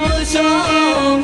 kalmışam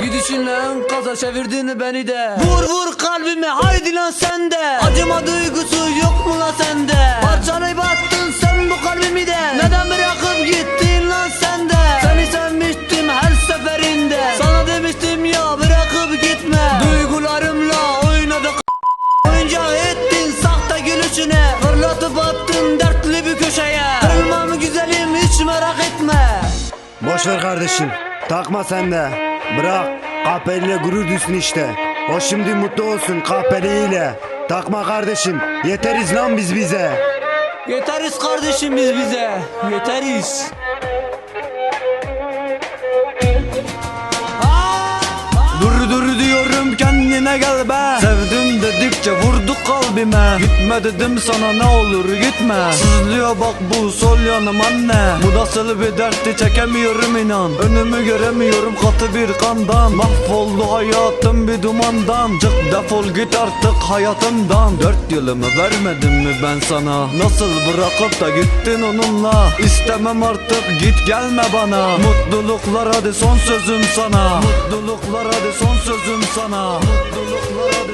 sefer de Gidişinle enkaza çevirdin beni de? Vur vur kalbime haydi lan sen de. Acıma duygusu yok mu lan sende? Parçalayıp attın sen bu kalbimi de. Neden bırakıp gittin lan sen de? Seni sevmiştim her seferinde. Sana demiştim ya bırakıp gitme. Duygularımla oynadık. Oyuncak ettin sahte gülüşüne. Fırlatıp attın dertli bir köşeye. Kırılmam güzelim hiç merak etme. Boş ver kardeşim. Takma sen de. Bırak. Kahpeliyle gurur düşsün işte. O şimdi mutlu olsun kahpeliyle. Takma kardeşim. Yeteriz lan biz bize. Yeteriz kardeşim biz bize Yeteriz Dur dur diyorum kendine gel be kalbime. Gitme dedim sana ne olur gitme. Sızlıyor bak bu sol yanım anne. Bu nasıl bir dertti çekemiyorum inan. Önümü göremiyorum katı bir kandan. Mahvoldu hayatım bir dumandan. Çık defol git artık hayatımdan. Dört yılımı vermedim mi ben sana? Nasıl bırakıp da gittin onunla? İstemem artık git gelme bana. Mutluluklar hadi son sözüm sana. Mutluluklar hadi son sözüm sana. Mutluluklar hadi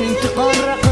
انتقام رقم